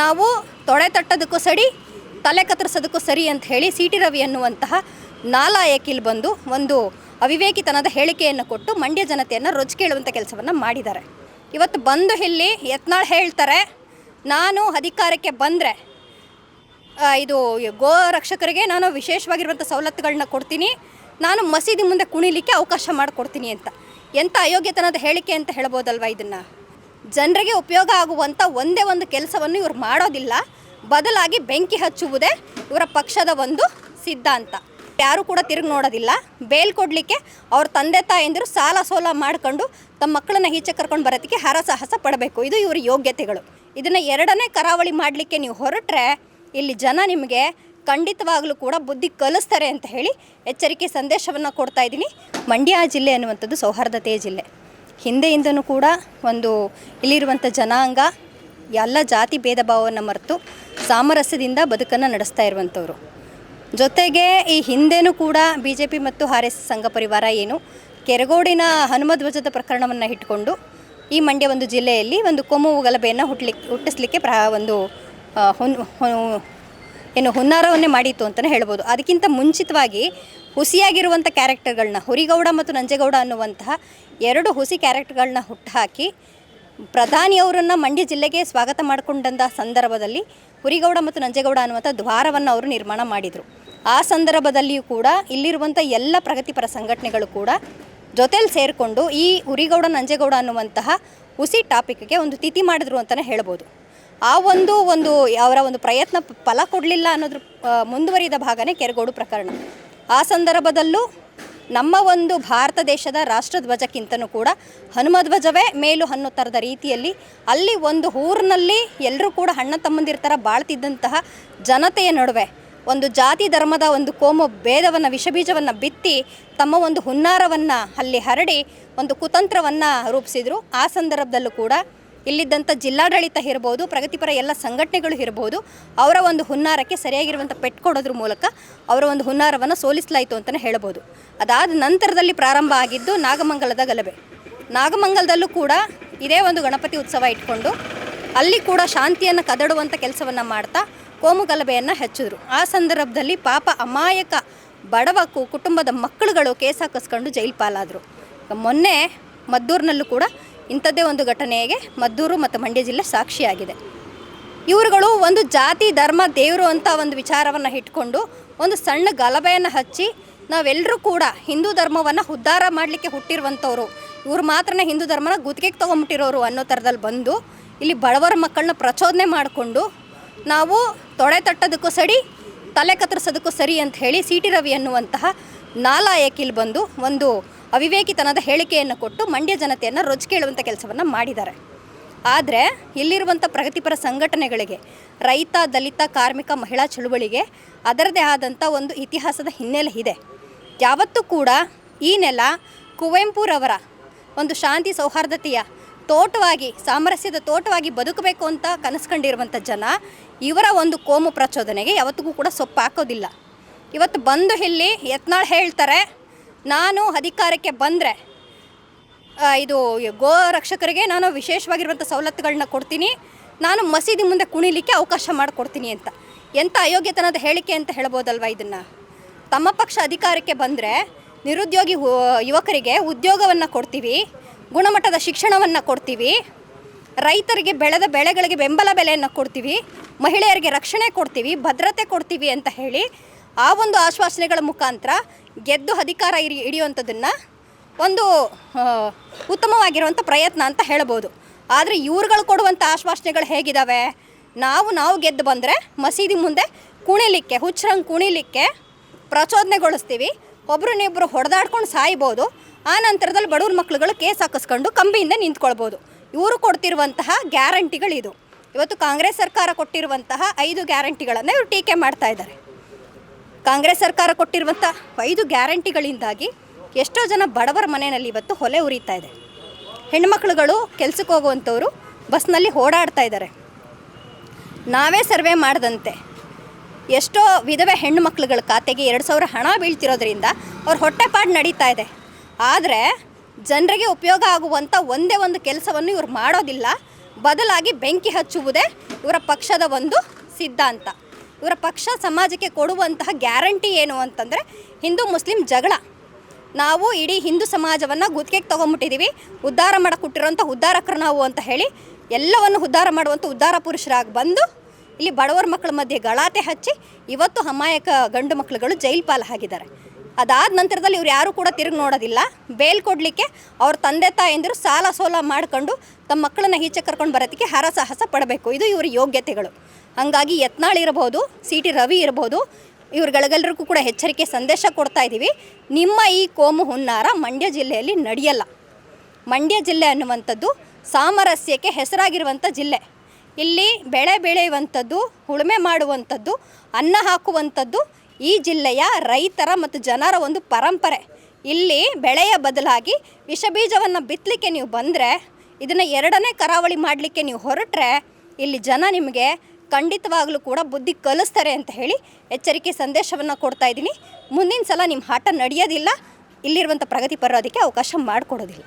ನಾವು ತೊಡೆ ತಟ್ಟೋದಕ್ಕೂ ಸರಿ, ತಲೆ ಕತ್ತರಿಸೋದಕ್ಕೂ ಸರಿ ಅಂತ ಹೇಳಿ ಸಿ ಟಿ ರವಿ ಅನ್ನುವಂತಹ ನಾಲಾಯಕಿಲ್ ಬಂದು ಒಂದು ಅವಿವೇಕಿತನದ ಹೇಳಿಕೆಯನ್ನು ಕೊಟ್ಟು ಮಂಡ್ಯ ಜನತೆಯನ್ನು ರೊಚ್ಚಿಕೇಳುವಂಥ ಕೆಲಸವನ್ನು ಮಾಡಿದ್ದಾರೆ. ಇವತ್ತು ಬಂದು ಇಲ್ಲಿ ಯತ್ನಾಳ್ ಹೇಳ್ತಾರೆ, ನಾನು ಅಧಿಕಾರಕ್ಕೆ ಬಂದರೆ ಇದು ಗೋ ರಕ್ಷಕರಿಗೆ ನಾನು ವಿಶೇಷವಾಗಿರುವಂಥ ಸವಲತ್ತುಗಳನ್ನ ಕೊಡ್ತೀನಿ, ನಾನು ಮಸೀದಿ ಮುಂದೆ ಕುಣಿಲಿಕ್ಕೆ ಅವಕಾಶ ಮಾಡಿಕೊಡ್ತೀನಿ ಅಂತ. ಎಂಥ ಅಯೋಗ್ಯತನದ ಹೇಳಿಕೆ ಅಂತ ಹೇಳ್ಬೋದಲ್ವ ಇದನ್ನು? ಜನರಿಗೆ ಉಪಯೋಗ ಆಗುವಂಥ ಒಂದೇ ಒಂದು ಕೆಲಸವನ್ನು ಇವರು ಮಾಡೋದಿಲ್ಲ. ಬದಲಾಗಿ ಬೆಂಕಿ ಹಚ್ಚುವುದೇ ಇವರ ಪಕ್ಷದ ಒಂದು ಸಿದ್ಧಾಂತ. ಯಾರು ಕೂಡ ತಿರುಗಿ ನೋಡೋದಿಲ್ಲ. ಬೇಲ್ ಕೊಡಲಿಕ್ಕೆ ಅವ್ರ ತಂದೆ ತಾಯಂದಿರು ಸಾಲ ಸೋಲ ಮಾಡ್ಕೊಂಡು ತಮ್ಮ ಮಕ್ಕಳನ್ನ ಈಚೆ ಕರ್ಕೊಂಡು ಬರೋದಕ್ಕೆ ಹರಸಾಹಸ ಪಡಬೇಕು. ಇದು ಇವರ ಯೋಗ್ಯತೆಗಳು. ಇದನ್ನು ಎರಡನೇ ಕರಾವಳಿ ಮಾಡಲಿಕ್ಕೆ ನೀವು ಹೊರಟ್ರೆ ಇಲ್ಲಿ ಜನ ನಿಮಗೆ ಖಂಡಿತವಾಗಲೂ ಕೂಡ ಬುದ್ಧಿ ಕಲಿಸ್ತಾರೆ ಅಂತ ಹೇಳಿ ಎಚ್ಚರಿಕೆ ಸಂದೇಶವನ್ನು ಕೊಡ್ತಾ ಇದ್ದೀನಿ. ಮಂಡ್ಯ ಜಿಲ್ಲೆ ಅನ್ನುವಂಥದ್ದು ಸೌಹಾರ್ದತೆಯ ಜಿಲ್ಲೆ. ಹಿಂದೆಯಿಂದನೂ ಕೂಡ ಒಂದು ಇಲ್ಲಿರುವಂಥ ಜನಾಂಗ, ಎಲ್ಲ ಜಾತಿ ಭೇದ ಭಾವವನ್ನು ಮರೆತು ಸಾಮರಸ್ಯದಿಂದ ಬದುಕನ್ನು ನಡೆಸ್ತಾ ಇರುವಂಥವ್ರು. ಜೊತೆಗೆ ಈ ಹಿಂದೆನೂ ಕೂಡ ಬಿ ಜೆ ಪಿ ಮತ್ತು ಆರ್ ಎಸ್ ಸಂಘ ಪರಿವಾರ ಏನು, ಕೆರಗೋಡಿನ ಹನುಮಧ್ವಜದ ಪ್ರಕರಣವನ್ನು ಇಟ್ಟುಕೊಂಡು ಈ ಮಂಡ್ಯ ಒಂದು ಜಿಲ್ಲೆಯಲ್ಲಿ ಒಂದು ಕೋಮು ಗಲಭೆಯನ್ನು ಹುಟ್ಟಲಿಕ್ಕೆ ಹುಟ್ಟಿಸ್ಲಿಕ್ಕೆ ಪ್ರ ಒಂದು ಹೊನ್ ಏನು ಹುನ್ನಾರವನ್ನೇ ಮಾಡಿತ್ತು ಅಂತಲೇ ಹೇಳ್ಬೋದು. ಅದಕ್ಕಿಂತ ಮುಂಚಿತವಾಗಿ ಹುಸಿಯಾಗಿರುವಂಥ ಕ್ಯಾರೆಕ್ಟರ್ಗಳನ್ನ ಹುರಿಗೌಡ ಮತ್ತು ನಂಜೇಗೌಡ ಅನ್ನುವಂತಹ ಎರಡು ಹುಸಿ ಕ್ಯಾರೆಕ್ಟರ್ಗಳನ್ನ ಹುಟ್ಟುಹಾಕಿ ಪ್ರಧಾನಿಯವರನ್ನು ಮಂಡ್ಯ ಜಿಲ್ಲೆಗೆ ಸ್ವಾಗತ ಮಾಡಿಕೊಂಡಂಥ ಸಂದರ್ಭದಲ್ಲಿ ಹುರಿಗೌಡ ಮತ್ತು ನಂಜೇಗೌಡ ಅನ್ನುವಂಥ ದ್ವಾರವನ್ನು ಅವರು ನಿರ್ಮಾಣ ಮಾಡಿದರು. ಆ ಸಂದರ್ಭದಲ್ಲಿಯೂ ಕೂಡ ಇಲ್ಲಿರುವಂಥ ಎಲ್ಲ ಪ್ರಗತಿಪರ ಸಂಘಟನೆಗಳು ಕೂಡ ಜೊತೆಲಿ ಸೇರಿಕೊಂಡು ಈ ಹುರಿಗೌಡ, ನಂಜೇಗೌಡ ಅನ್ನುವಂತಹ ಹುಸಿ ಟಾಪಿಕ್ಗೆ ಒಂದು ತಿಥಿ ಮಾಡಿದ್ರು ಅಂತಲೇ ಹೇಳ್ಬೋದು. ಆ ಒಂದು ಒಂದು ಅವರ ಒಂದು ಪ್ರಯತ್ನ ಫಲ ಕೊಡಲಿಲ್ಲ ಅನ್ನೋದ್ರ ಮುಂದುವರಿದ ಭಾಗನೇ ಕೆರಗೋಡು ಪ್ರಕರಣ. ಆ ಸಂದರ್ಭದಲ್ಲೂ ನಮ್ಮ ಒಂದು ಭಾರತ ದೇಶದ ರಾಷ್ಟ್ರಧ್ವಜಕ್ಕಿಂತನೂ ಕೂಡ ಹನುಮಧ್ವಜವೇ ಮೇಲು ಅನ್ನೋ ಥರದ ರೀತಿಯಲ್ಲಿ ಅಲ್ಲಿ ಒಂದು ಊರಿನಲ್ಲಿ ಎಲ್ಲರೂ ಕೂಡ ಅಣ್ಣ ತಮ್ಮಂದಿರ ಥರ ಬಾಳ್ತಿದ್ದಂತಹ ಜನತೆಯ ನಡುವೆ ಒಂದು ಜಾತಿ ಧರ್ಮದ ಒಂದು ಕೋಮು ಭೇದವನ್ನು, ವಿಷಬೀಜವನ್ನು ಬಿತ್ತಿ ತಮ್ಮ ಒಂದು ಹುನ್ನಾರವನ್ನು ಅಲ್ಲಿ ಹರಡಿ ಒಂದು ಕುತಂತ್ರವನ್ನು ರೂಪಿಸಿದರು. ಆ ಸಂದರ್ಭದಲ್ಲೂ ಕೂಡ ಇಲ್ಲಿದ್ದಂಥ ಜಿಲ್ಲಾಡಳಿತ ಇರ್ಬೋದು, ಪ್ರಗತಿಪರ ಎಲ್ಲ ಸಂಘಟನೆಗಳು ಇರ್ಬೋದು, ಅವರ ಒಂದು ಹುನ್ನಾರಕ್ಕೆ ಸರಿಯಾಗಿರುವಂಥ ಪೆಟ್ಟು ಕೊಡೋದ್ರ ಮೂಲಕ ಅವರ ಒಂದು ಹುನ್ನಾರವನ್ನು ಸೋಲಿಸಲಾಯಿತು ಅಂತಲೇ ಹೇಳ್ಬೋದು. ಅದಾದ ನಂತರದಲ್ಲಿ ಪ್ರಾರಂಭ ಆಗಿದ್ದು ನಾಗಮಂಗಲದ ಗಲಭೆ. ನಾಗಮಂಗಲದಲ್ಲೂ ಕೂಡ ಇದೇ ಒಂದು ಗಣಪತಿ ಉತ್ಸವ ಇಟ್ಕೊಂಡು ಅಲ್ಲಿ ಕೂಡ ಶಾಂತಿಯನ್ನು ಕದಡುವಂಥ ಕೆಲಸವನ್ನು ಮಾಡ್ತಾ ಕೋಮು ಗಲಭೆಯನ್ನು ಹೆಚ್ಚಿದ್ರು. ಆ ಸಂದರ್ಭದಲ್ಲಿ ಪಾಪ ಅಮಾಯಕ ಬಡವ ಕುಟುಂಬದ ಮಕ್ಕಳುಗಳು ಕೇಸ ಹಾಕಿಸ್ಕೊಂಡು ಜೈಲು ಪಾಲಾದರು. ಮೊನ್ನೆ ಮದ್ದೂರಿನಲ್ಲೂ ಕೂಡ ಇಂಥದ್ದೇ ಒಂದು ಘಟನೆಗೆ ಮದ್ದೂರು ಮತ್ತು ಮಂಡ್ಯ ಜಿಲ್ಲೆ ಸಾಕ್ಷಿಯಾಗಿದೆ. ಇವರುಗಳು ಒಂದು ಜಾತಿ, ಧರ್ಮ, ದೇವರು ಅಂತ ಒಂದು ವಿಚಾರವನ್ನು ಇಟ್ಕೊಂಡು ಒಂದು ಸಣ್ಣ ಗಲಭೆಯನ್ನು ಹಚ್ಚಿ ನಾವೆಲ್ಲರೂ ಕೂಡ ಹಿಂದೂ ಧರ್ಮವನ್ನು ಉದ್ಧಾರ ಮಾಡಲಿಕ್ಕೆ ಹುಟ್ಟಿರುವಂಥವ್ರು. ಇವ್ರು ಮಾತ್ರನೇ ಹಿಂದೂ ಧರ್ಮನ ಗುತ್ತಿಗೆಗೆ ತೊಗೊಂಬಿಟ್ಟಿರೋರು ಅನ್ನೋ ಥರದಲ್ಲಿ ಬಂದು ಇಲ್ಲಿ ಬಡವರ ಮಕ್ಕಳನ್ನ ಪ್ರಚೋದನೆ ಮಾಡಿಕೊಂಡು ನಾವು ತೊಡೆ ತಟ್ಟೋದಕ್ಕೂ ಸರಿ, ತಲೆ ಕತ್ತರಿಸೋದಕ್ಕೂ ಸರಿ ಅಂತ ಹೇಳಿ ಸಿ ಟಿ ರವಿ ಅನ್ನುವಂತಹ ನಾಲಾಯಕಿಲ್ ಬಂದು ಒಂದು ಅವಿವೇಕಿತನದ ಹೇಳಿಕೆಯನ್ನು ಕೊಟ್ಟು ಮಂಡ್ಯ ಜನತೆಯನ್ನು ರೊಚ್ಚಿಕೇಳುವಂಥ ಕೆಲಸವನ್ನು ಮಾಡಿದ್ದಾರೆ. ಆದರೆ ಇಲ್ಲಿರುವಂಥ ಪ್ರಗತಿಪರ ಸಂಘಟನೆಗಳಿಗೆ, ರೈತ, ದಲಿತ, ಕಾರ್ಮಿಕ, ಮಹಿಳಾ ಚಳುವಳಿಗೆ ಅದರದೇ ಆದಂಥ ಒಂದು ಇತಿಹಾಸದ ಹಿನ್ನೆಲೆ ಇದೆ. ಯಾವತ್ತೂ ಕೂಡ ಈ ನೆಲ ಕುವೆಂಪುರವರ ಒಂದು ಶಾಂತಿ ಸೌಹಾರ್ದತೆಯ ತೋಟವಾಗಿ, ಸಾಮರಸ್ಯದ ತೋಟವಾಗಿ ಬದುಕಬೇಕು ಅಂತ ಕನಸ್ಕೊಂಡಿರುವಂಥ ಜನ ಇವರ ಒಂದು ಕೋಮು ಪ್ರಚೋದನೆಗೆ ಯಾವತ್ತಿಗೂ ಕೂಡ ಸೊಪ್ಪು ಹಾಕೋದಿಲ್ಲ ಇವತ್ತು ಬಂದು ಇಲ್ಲಿ ಯತ್ನಾಳ್ ಹೇಳ್ತಾರೆ ನಾನು ಅಧಿಕಾರಕ್ಕೆ ಬಂದರೆ ಇದು ಗೋ ರಕ್ಷಕರಿಗೆ ನಾನು ವಿಶೇಷವಾಗಿರುವಂಥ ಸವಲತ್ತುಗಳನ್ನ ಕೊಡ್ತೀನಿ. ನಾನು ಮಸೀದಿ ಮುಂದೆ ಕುಣಿಲಿಕ್ಕೆ ಅವಕಾಶ ಮಾಡಿಕೊಡ್ತೀನಿ ಅಂತ. ಎಂಥ ಅಯೋಗ್ಯತನದ ಹೇಳಿಕೆ ಅಂತ ಹೇಳ್ಬೋದಲ್ವ ಇದನ್ನು? ತಮ್ಮ ಪಕ್ಷ ಅಧಿಕಾರಕ್ಕೆ ಬಂದರೆ ನಿರುದ್ಯೋಗಿ ಯುವಕರಿಗೆ ಉದ್ಯೋಗವನ್ನು ಕೊಡ್ತೀವಿ, ಗುಣಮಟ್ಟದ ಶಿಕ್ಷಣವನ್ನು ಕೊಡ್ತೀವಿ, ರೈತರಿಗೆ ಬೆಳೆದ ಬೆಳೆಗಳಿಗೆ ಬೆಂಬಲ ಬೆಲೆಯನ್ನು ಕೊಡ್ತೀವಿ, ಮಹಿಳೆಯರಿಗೆ ರಕ್ಷಣೆ ಕೊಡ್ತೀವಿ, ಭದ್ರತೆ ಕೊಡ್ತೀವಿ ಅಂತ ಹೇಳಿ ಆ ಒಂದು ಆಶ್ವಾಸನೆಗಳ ಮುಖಾಂತರ ಗೆದ್ದು ಅಧಿಕಾರ ಇರಿ ಹಿಡಿಯುವಂಥದ್ದನ್ನು ಒಂದು ಉತ್ತಮವಾಗಿರುವಂಥ ಪ್ರಯತ್ನ ಅಂತ ಹೇಳ್ಬೋದು. ಆದರೆ ಇವ್ರುಗಳು ಕೊಡುವಂಥ ಆಶ್ವಾಸನೆಗಳು ಹೇಗಿದ್ದಾವೆ ನಾವು ನಾವು ಗೆದ್ದು ಬಂದರೆ ಮಸೀದಿ ಮುಂದೆ ಕುಣಿಲಿಕ್ಕೆ, ಹುಚ್ಚರಂಗೆ ಕುಣಿಲಿಕ್ಕೆ ಪ್ರಚೋದನೆಗೊಳಿಸ್ತೀವಿ. ಒಬ್ರನ್ನಿಬ್ರು ಹೊಡೆದಾಡ್ಕೊಂಡು ಸಾಯ್ಬೋದು. ಆ ನಂತರದಲ್ಲಿ ಬಡವ್ರ ಮಕ್ಳುಗಳು ಕೇಸ್ ಹಾಕಿಸ್ಕೊಂಡು ಕಂಬಿಯಿಂದ ನಿಂತ್ಕೊಳ್ಬೋದು. ಇವರು ಕೊಡ್ತಿರುವಂತಹ ಗ್ಯಾರಂಟಿಗಳಿದು. ಇವತ್ತು ಕಾಂಗ್ರೆಸ್ ಸರ್ಕಾರ ಕೊಟ್ಟಿರುವಂತಹ ಐದು ಗ್ಯಾರಂಟಿಗಳನ್ನು ಇವರು ಟೀಕೆ ಮಾಡ್ತಾ ಇದ್ದಾರೆ. ಕಾಂಗ್ರೆಸ್ ಸರ್ಕಾರ ಕೊಟ್ಟಿರುವಂಥ ಐದು ಗ್ಯಾರಂಟಿಗಳಿಂದಾಗಿ ಎಷ್ಟೋ ಜನ ಬಡವರ ಮನೆಯಲ್ಲಿ ಇವತ್ತು ಹೊಲೆ ಉರಿತಾ ಇದೆ. ಹೆಣ್ಮಕ್ಳುಗಳು ಕೆಲಸಕ್ಕೆ ಹೋಗುವಂಥವ್ರು ಬಸ್ನಲ್ಲಿ ಓಡಾಡ್ತಾ ಇದ್ದಾರೆ. ನಾವೇ ಸರ್ವೆ ಮಾಡಿದಂತೆ ಎಷ್ಟೋ ವಿಧವೆ ಹೆಣ್ಣು ಮಕ್ಳುಗಳ ಖಾತೆಗೆ ಎರಡು ಸಾವಿರ ಹಣ ಬೀಳ್ತಿರೋದ್ರಿಂದ ಅವ್ರ ಹೊಟ್ಟೆಪಾಡು ನಡೀತಾ ಇದೆ. ಆದರೆ ಜನರಿಗೆ ಉಪಯೋಗ ಆಗುವಂಥ ಒಂದೇ ಒಂದು ಕೆಲಸವನ್ನು ಇವ್ರು ಮಾಡೋದಿಲ್ಲ. ಬದಲಾಗಿ ಬೆಂಕಿ ಹಚ್ಚುವುದೇ ಇವರ ಪಕ್ಷದ ಒಂದು ಸಿದ್ಧಾಂತ. ಇವರ ಪಕ್ಷ ಸಮಾಜಕ್ಕೆ ಕೊಡುವಂತಹ ಗ್ಯಾರಂಟಿ ಏನು ಅಂತಂದರೆ ಹಿಂದೂ ಮುಸ್ಲಿಂ ಜಗಳ. ನಾವು ಇಡೀ ಹಿಂದೂ ಸಮಾಜವನ್ನು ಗುತ್ತಿಗೆಗೆ ತೊಗೊಂಬಿಟ್ಟಿದ್ದೀವಿ ಉದ್ಧಾರ ಮಾಡಕ್ಕೆ ಉದ್ಧಾರಕರು ನಾವು ಅಂತ ಹೇಳಿ ಎಲ್ಲವನ್ನು ಉದ್ಧಾರ ಮಾಡುವಂಥ ಉದ್ಧಾರ ಪುರುಷರಾಗಿ ಬಂದು ಇಲ್ಲಿ ಬಡವರ ಮಕ್ಕಳ ಮಧ್ಯೆ ಗಲಾಟೆ ಹಚ್ಚಿ ಇವತ್ತು ಅಮಾಯಕ ಗಂಡು ಮಕ್ಕಳುಗಳು ಜೈಲು ಪಾಲಾಗಿದ್ದಾರೆ. ಅದಾದ ನಂತರದಲ್ಲಿ ಇವ್ರು ಯಾರೂ ಕೂಡ ತಿರುಗಿ ನೋಡೋದಿಲ್ಲ. ಬೇಲ್ ಕೊಡಲಿಕ್ಕೆ ಅವ್ರ ತಂದೆ ತಾಯಂದಿರು ಸಾಲ ಸೋಲ ಮಾಡ್ಕೊಂಡು ತಮ್ಮ ಮಕ್ಕಳನ್ನ ಈಚೆ ಕರ್ಕೊಂಡು ಬರೋದಕ್ಕೆ ಹರಸಾಹಸ ಪಡಬೇಕು. ಇದು ಇವರ ಯೋಗ್ಯತೆಗಳು. ಹಾಗಾಗಿ ಯತ್ನಾಳ್ ಇರಬಹುದು ಸಿ ಟಿ ರವಿ ಇರಬಹುದು ಇವ್ರುಗಳಿಗೆಲ್ಲರಿಗೂ ಕೂಡ ಎಚ್ಚರಿಕೆ ಸಂದೇಶ ಕೊಡ್ತಾ ಇದ್ದೀವಿ ನಿಮ್ಮ ಈ ಕೋಮು ಹುನ್ನಾರ ಮಂಡ್ಯ ಜಿಲ್ಲೆಯಲ್ಲಿ ನಡೆಯಲ್ಲ. ಮಂಡ್ಯ ಜಿಲ್ಲೆ ಅನ್ನುವಂಥದ್ದು ಸಾಮರಸ್ಯಕ್ಕೆ ಹೆಸರಾಗಿರುವಂಥ ಜಿಲ್ಲೆ. ಇಲ್ಲಿ ಬೆಳೆ ಬೆಳೆಯುವಂಥದ್ದು, ಉಳುಮೆ ಮಾಡುವಂಥದ್ದು, ಅನ್ನ ಹಾಕುವಂಥದ್ದು ಈ ಜಿಲ್ಲೆಯ ರೈತರ ಮತ್ತು ಜನರ ಒಂದು ಪರಂಪರೆ. ಇಲ್ಲಿ ಬೆಳೆಯ ಬದಲಾಗಿ ವಿಷ ಬೀಜವನ್ನು ಬಿತ್ತಲಿಕ್ಕೆ ನೀವು ಬಂದರೆ, ಇದನ್ನು ಎರಡನೇ ಕರಾವಳಿ ಮಾಡಲಿಕ್ಕೆ ನೀವು ಹೊರಟ್ರೆ, ಇಲ್ಲಿ ಜನ ನಿಮಗೆ ಖಂಡಿತವಾಗಲೂ ಕೂಡ ಬುದ್ಧಿ ಕಲಿಸ್ತಾರೆ ಅಂತ ಹೇಳಿ ಎಚ್ಚರಿಕೆ ಸಂದೇಶವನ್ನು ಕೊಡ್ತಾ ಇದ್ದೀನಿ. ಮುಂದಿನ ಸಲ ನಿಮ್ಮ ಆಟ ನಡೆಯೋದಿಲ್ಲ. ಇಲ್ಲಿರುವಂಥ ಪ್ರಗತಿ ಬರೋದಕ್ಕೆ ಅವಕಾಶ ಮಾಡಿಕೊಡೋದಿಲ್ಲ.